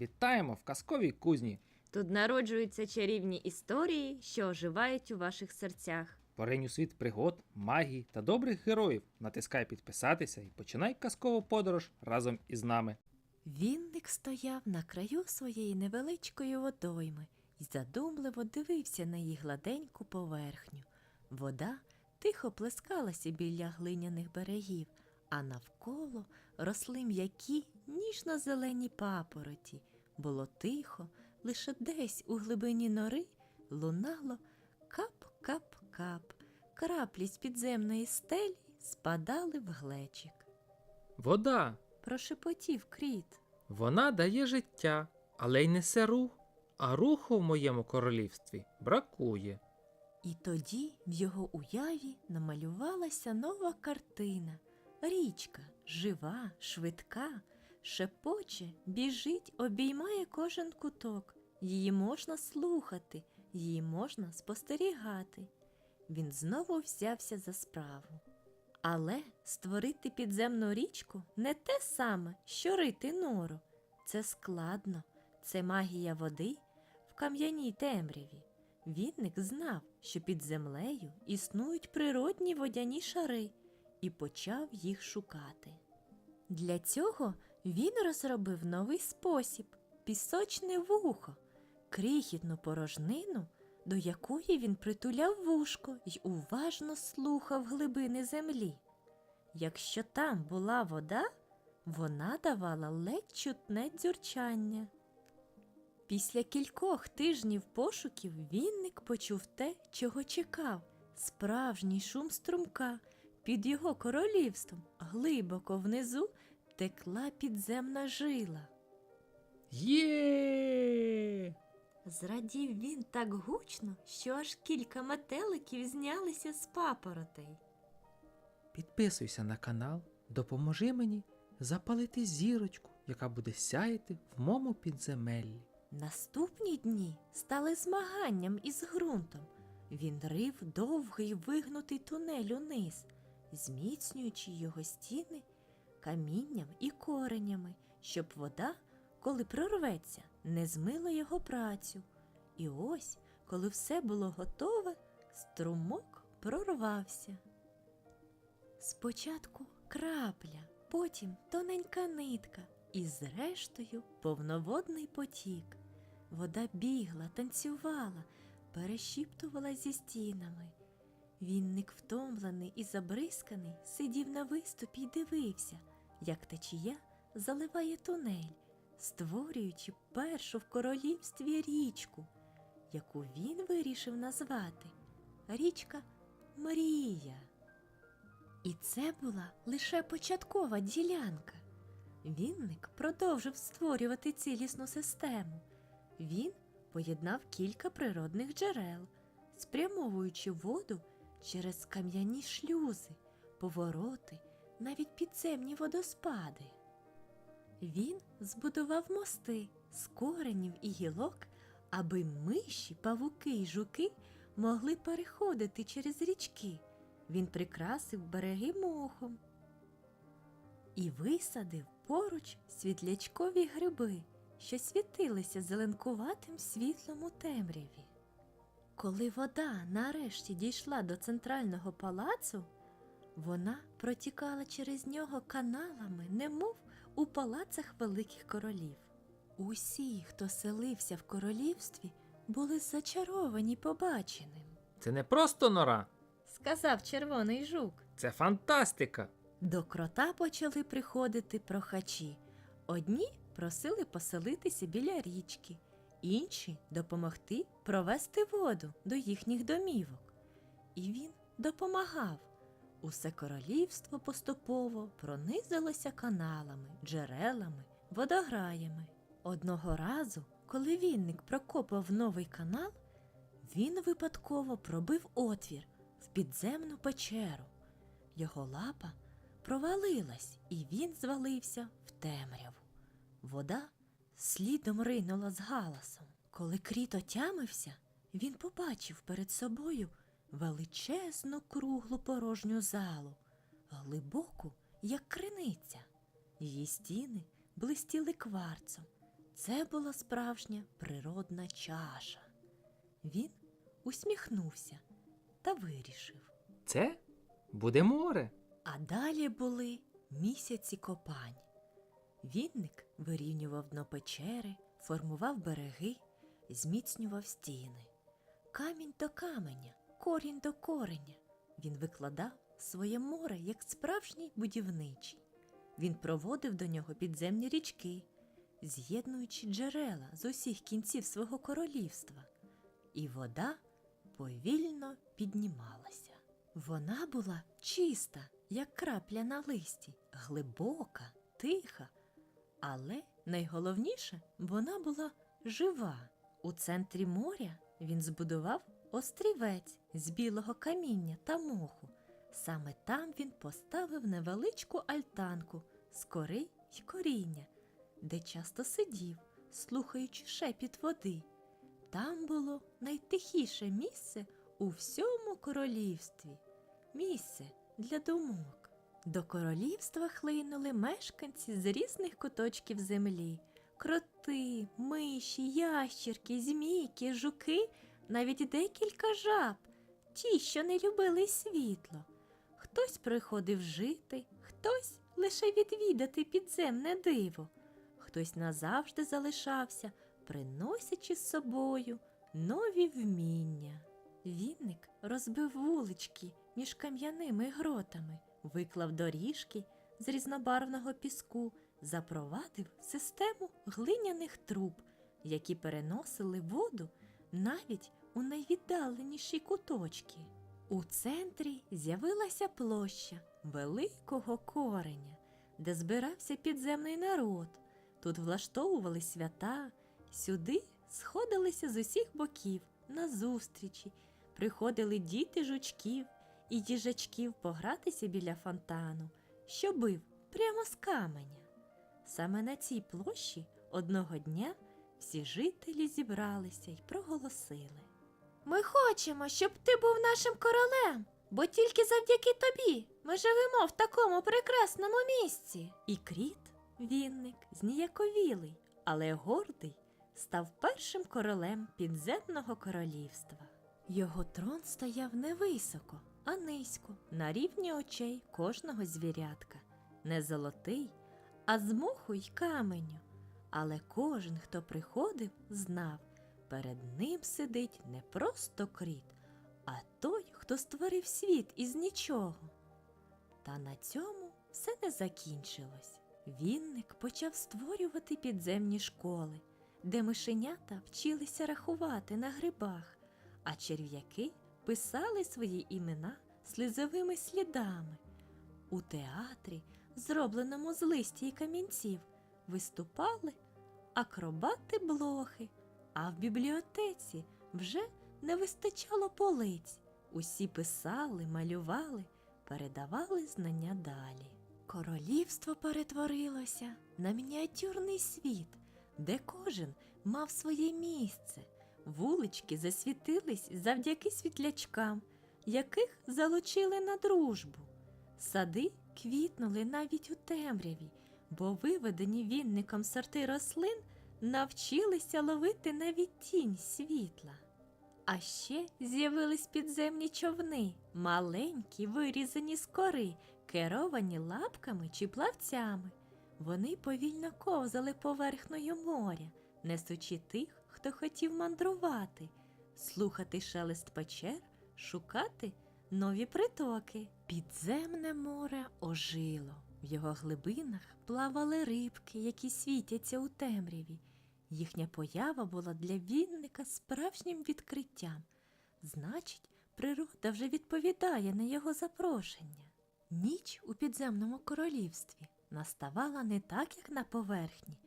Вітаємо в казковій кузні. Тут народжуються чарівні історії, що оживають у ваших серцях. Поринь у світ пригод, магії та добрих героїв. Натискай підписатися і починай казкову подорож разом із нами. Вінник стояв на краю своєї невеличкої водойми і задумливо дивився на її гладеньку поверхню. Вода тихо плескалася біля глиняних берегів, а навколо росли м'які ніжно-зелені папороті. Було тихо, лише десь у глибині нори лунало кап-кап-кап. Краплі з підземної стелі спадали в глечик. Вода. Прошепотів кріт. Вона дає життя, але й несе рух. А руху в моєму королівстві бракує. І тоді в його уяві намалювалася нова картина. Річка жива, швидка, шепоче, біжить, обіймає кожен куток. Її можна слухати, її можна спостерігати. Він знову взявся за справу. Але створити підземну річку не те саме, що рити нору. Це складно, це магія води в кам'яній темряві. Вінник знав, що під землею існують природні водяні шари, і почав їх шукати. Для цього він розробив новий спосіб пісочне вухо, крихітну порожнину, до якої він притуляв вушко й уважно слухав глибини землі. Якщо там була вода, вона давала ледь чутне дзюрчання. Після кількох тижнів пошуків Вінник почув те, чого чекав справжній шум струмка. Під його королівством глибоко внизу текла підземна жила. Є! Зрадів він так гучно, що аж кілька метеликів знялися з папоротей. Підписуйся на канал, допоможи мені запалити зірочку, яка буде сяяти в моєму підземеллі. Наступні дні стали змаганням із ґрунтом. Він рив довгий вигнутий тунель униз, зміцнюючи його стіни камінням і коренями, щоб вода, коли прорветься, не змила його працю. І ось, коли все було готове, струмок прорвався. Спочатку крапля, потім тоненька нитка, і зрештою повноводний потік. Вода бігла, танцювала, перешіптувала зі стінами. Вінник, втомлений і забризканий, сидів на виступі й дивився, як течія заливає тунель, створюючи першу в королівстві річку, яку він вирішив назвати річка Мрія. І це була лише початкова ділянка. Вінник продовжив створювати цілісну систему. Він поєднав кілька природних джерел, спрямовуючи воду через кам'яні шлюзи, повороти, навіть підземні водоспади. Він збудував мости з коренів і гілок, аби миші, павуки й жуки могли переходити через річки. Він прикрасив береги мохом і висадив поруч світлячкові гриби, що світилися зеленкуватим світлом у темряві. Коли вода нарешті дійшла до центрального палацу, вона протікала через нього каналами, немов у палацах великих королів. Усі, хто селився в королівстві, були зачаровані побаченим, Це не просто нора, сказав червоний жук. це фантастика. До крота почали приходити прохачі. Одні просили поселитися біля річки, інші допомогти провести воду до їхніх домівок. І він допомагав. Усе королівство поступово пронизилося каналами, джерелами, водограями. Одного разу, коли вінник прокопав новий канал, він випадково пробив отвір в підземну печеру. Його лапа провалилась, і він звалився в темряву. Вода слідом ринула з галасом. Коли кріт отямився, він побачив перед собою величезну круглу порожню залу, глибоку, як криниця. Її стіни блистіли кварцом. Це це була справжня природна чаша. Він усміхнувся та вирішив. Це буде море. А далі були місяці копань. Вінник вирівнював дно печери, формував береги, зміцнював стіни. Камінь до каменя, корінь до кореня. Він викладав своє море як справжній будівничий. Він проводив до нього підземні річки, з'єднуючи джерела з усіх кінців свого королівства, і вода повільно піднімалася. Вона була чиста, як крапля на листі, глибока, тиха, але найголовніше вона була жива. У центрі моря він збудував острівець з білого каміння та моху. Саме там він поставив невеличку альтанку з кори й коріння, де часто сидів, слухаючи шепіт води. Там було найтихіше місце у всьому королівстві місце для думок. До королівства хлинули мешканці з різних куточків землі: кроти, миші, ящірки, змійки, жуки, навіть декілька жаб, ті, що не любили світло. Хтось приходив жити, хтось лише відвідати підземне диво, хтось назавжди залишався, приносячи з собою нові вміння. Вінник розбив вулички між кам'яними гротами, виклав доріжки з різнобарвного піску, запровадив систему глиняних труб, які переносили воду навіть у найвіддаленіші куточки. У центрі з'явилася площа великого кореня, де збирався підземний народ. Тут влаштовували свята, сюди сходилися з усіх боків на зустрічі, приходили діти жучків і їжачків погратися біля фонтану, що бив прямо з каменя. Саме на цій площі одного дня всі жителі зібралися й проголосили. Ми хочемо, щоб ти був нашим королем, бо тільки завдяки тобі ми живемо в такому прекрасному місці. І кріт, вінник, зніяковілий, але гордий, став першим королем підземного королівства. Його трон стояв не високо, а низько, на рівні очей кожного звірятка, не золотий, а з моху й каменю. Але кожен, хто приходив, знав, перед ним сидить не просто кріт, а той, хто створив світ із нічого. Та на цьому все не закінчилось. Вінник почав створювати підземні школи, де мишенята вчилися рахувати на грибах, а черв'яки писали свої імена слізовими слідами. У театрі, зробленому з листі і камінців, виступали акробати блохи, а в бібліотеці вже не вистачало полиць. Усі писали, малювали, передавали знання далі. Королівство перетворилося на мініатюрний світ, де кожен мав своє місце. Вулички засвітились завдяки світлячкам, яких залучили на дружбу. Сади квітнули навіть у темряві, бо виведені вінником сорти рослин навчилися ловити навіть тінь світла. А ще з'явились підземні човни, маленькі, вирізані з кори, керовані лапками чи плавцями. Вони повільно ковзали поверхнею моря, несучи тих, хто хотів мандрувати, слухати шелест печер, шукати нові притоки. Підземне море ожило. В його глибинах плавали рибки, які світяться у темряві. Їхня поява була для вінника справжнім відкриттям. Значить, природа вже відповідає на його запрошення. Ніч у підземному королівстві наставала не так, як на поверхні.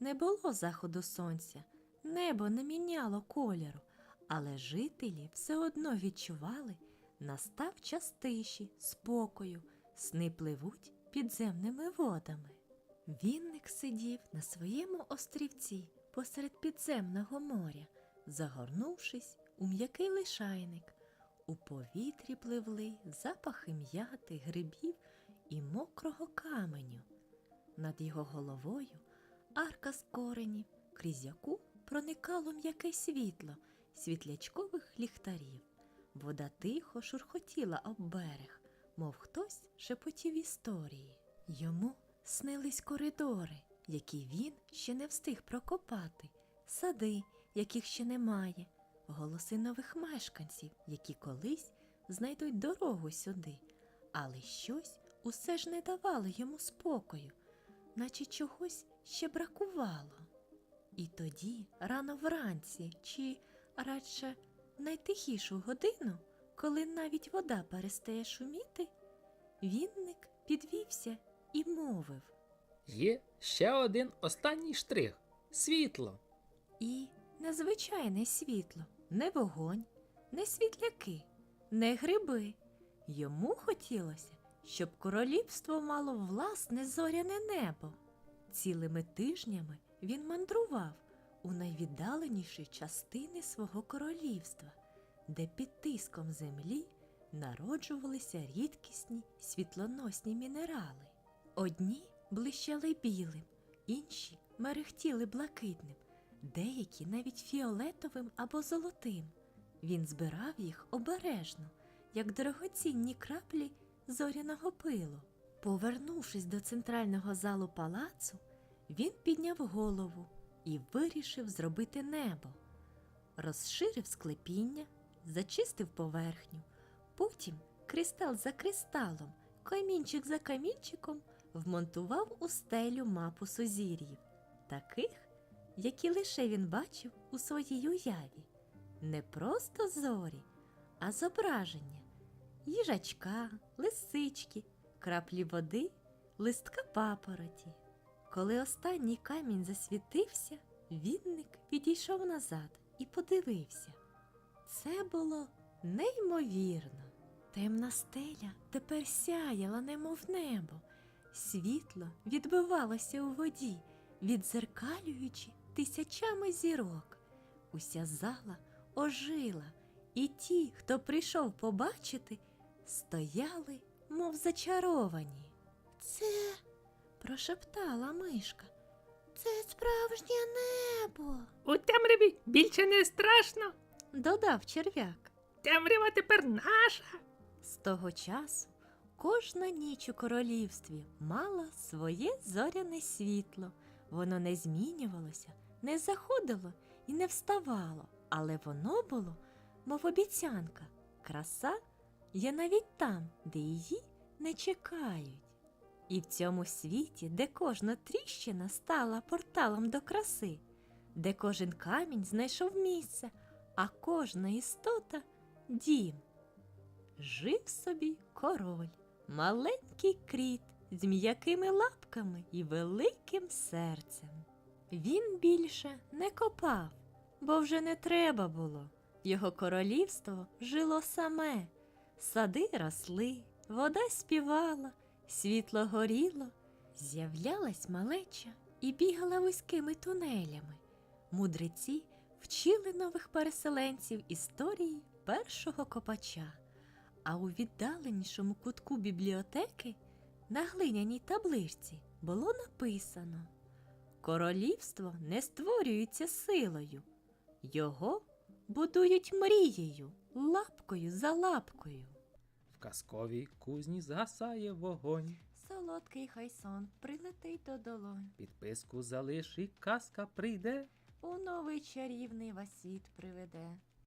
Не було заходу сонця, небо не міняло кольору, але жителі все одно відчували, настав час тиші, спокою, сни пливуть підземними водами. Вінник сидів на своєму острівці посеред підземного моря, загорнувшись у м'який лишайник. У повітрі пливли запахи м'яти, грибів і мокрого каменю. Над його головою арка з коренів крізь яку проникало м'яке світло світлячкових ліхтарів. Вода тихо шурхотіла об берег, мов хтось шепотів історії. Йому снились коридори, які він ще не встиг прокопати, сади, яких ще немає, голоси нових мешканців, які колись знайдуть дорогу сюди, але щось усе ж не давало йому спокою, наче чогось ще бракувало. І тоді, рано вранці, чи радше найтихішу годину, коли навіть вода перестає шуміти, вінник підвівся і мовив. Є ще один останній штрих світло. І незвичайне світло, не вогонь, не світляки, не гриби. Йому хотілося, щоб королівство мало власне зоряне небо. Цілими тижнями він мандрував у найвіддаленіші частини свого королівства, де під тиском землі народжувалися рідкісні світлоносні мінерали. Одні блищали білим, інші мерехтіли блакитним, деякі навіть фіолетовим або золотим. Він збирав їх обережно, як дорогоцінні краплі зоряного пилу. Повернувшись до центрального залу палацу, він підняв голову і вирішив зробити небо. Розширив склепіння, зачистив поверхню, потім кристал за кристалом, камінчик за камінчиком вмонтував у стелю мапу сузір'їв, таких, які лише він бачив у своїй уяві. Не просто зорі, а зображення їжачка, лисички, краплі води, листка папороті. Коли останній камінь засвітився, вінник підійшов назад і подивився. Це було неймовірно. Темна стеля тепер сяяла, немов небо. Світло відбивалося у воді, відзеркалюючи тисячами зірок. Уся зала ожила, і ті, хто прийшов побачити, стояли, мов зачаровані. Це, прошептала мишка, це справжнє небо, У темряві більше не страшно. додав черв'як. Темрява тепер наша. З того часу кожна ніч у королівстві мала своє зоряне світло. Воно не змінювалося, не заходило і не вставало, але воно було, мов обіцянка. Краса є навіть там, де її не чекають. І в цьому світі, де кожна тріщина стала порталом до краси, де кожен камінь знайшов місце, а кожна істота дім жив собі король, маленький кріт з м'якими лапками і великим серцем. Він більше не копав, бо вже не треба було. Його королівство жило саме. Сади росли, вода співала, світло горіло, з'являлась малеча і бігала вузькими тунелями. Мудреці вчили нових переселенців історії першого копача. А у віддаленішому кутку бібліотеки на глиняній табличці було написано Королівство не створюється силою, його будують мрією, лапкою за лапкою. В казковій кузні згасає вогонь. Солодкий хай сон прилетить до долонь, Підписку залиш і казка прийде. у новий чарівний васіт приведе.